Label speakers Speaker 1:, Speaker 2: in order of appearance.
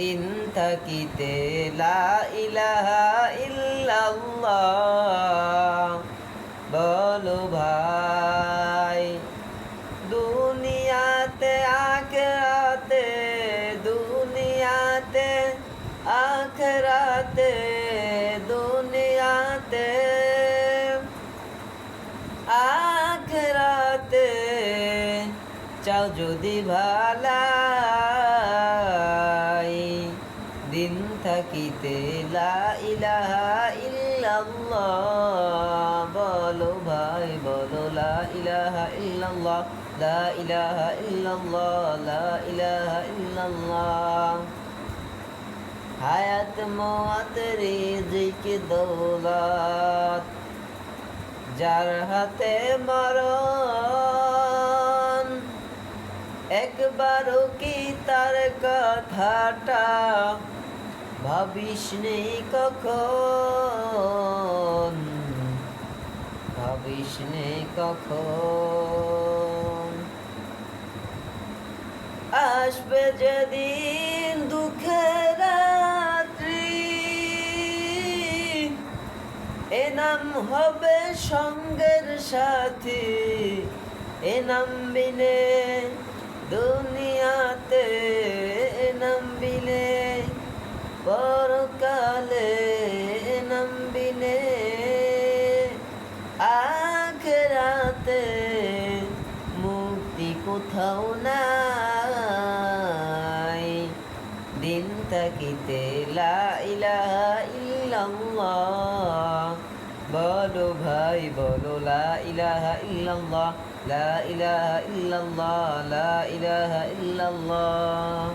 Speaker 1: দিন থাকিতে বলো ভাই দুনিয়াতে আখরাতে দুনিয়াতে আখরাতে দুনিয়াতে আখরাতে চাও যদি ভালাই। দিন থাকিতে, লা ইলাহা ইল্লাল্লাহ, বলো ভাই, বলো লা ইলাহা ইল্লাল্লাহ, লা ইলাহা ইল্লাল্লাহ, লা ইলাহা ইল্লাল্লাহ। হায়াত, মওয়াত, রিজিক, দৌলত, যার হাতে মরণ একবারও কি তার কথাটা ভাবিস নেই কখন? ভাবিস নেই কখন? আসবে যেদিন দুঃখের রাত্রি। হবে সঙ্গের সাথী। এ নাম বিনে পরকালে এ নাম বিনে আখরাতে মুক্তি কোথাও নাই। দিন থাকিতে লা ইলাহা ইল্লাল্লাহ। বলো ভাই, বলো লা ইলাহা ইল্লাল্লাহ, লা ইলাহা ইল্লাল্লাহ, লা ইলাহা ইল্লাল্লাহ।